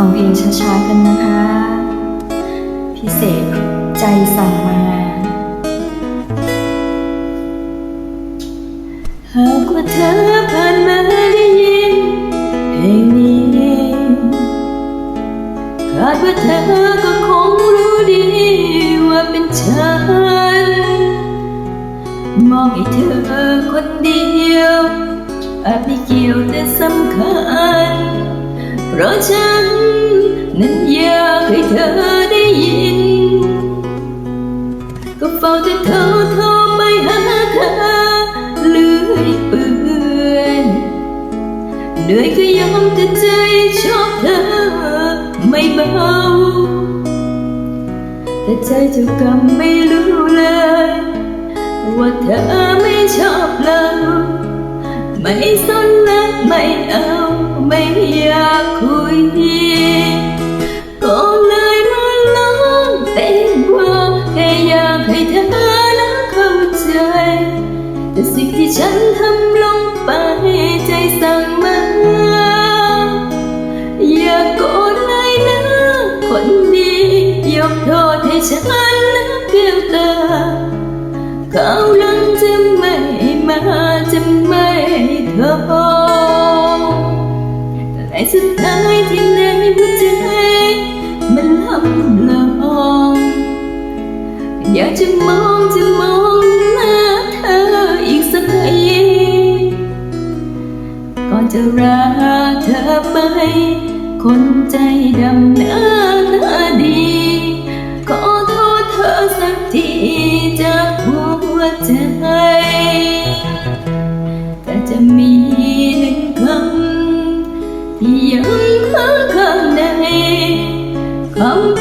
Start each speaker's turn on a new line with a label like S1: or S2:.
S1: ฟังเพลงช้าๆกันนะคะ พิเศษใจสั่งมาหากว่าเธอผ่านมาได้ยินเพลงนี้คาดว่าเธอก็คงรู้ดีว่าเป็นฉัน มองให้เธอคนเดียวอาจไม่เกี่ยวแต่สำคัญ เพราะฉันนั้น อยากให้เธอได้ยินก็เฝ้าจะโทรโทรไปหาเธอเลื่อยเปื่อยเหนื่ แต่สิ่งที่ฉันทำลงไปใจสั่งมาอย่าโกรธเลยนะคนดียกโทษให้ฉันนะแก้วตาเขาลังจะไม่มาจะไม่โทษแต่สุดท้ายที่ในหัวใจมันลำลองอยากจะมองจะมอง ธอไป คนใจดำหน้าตาดีขอโทษเธอสักทีจากหัวใจ แต่จะมีหนึ่งคำที่ยังค้างข้างในคำ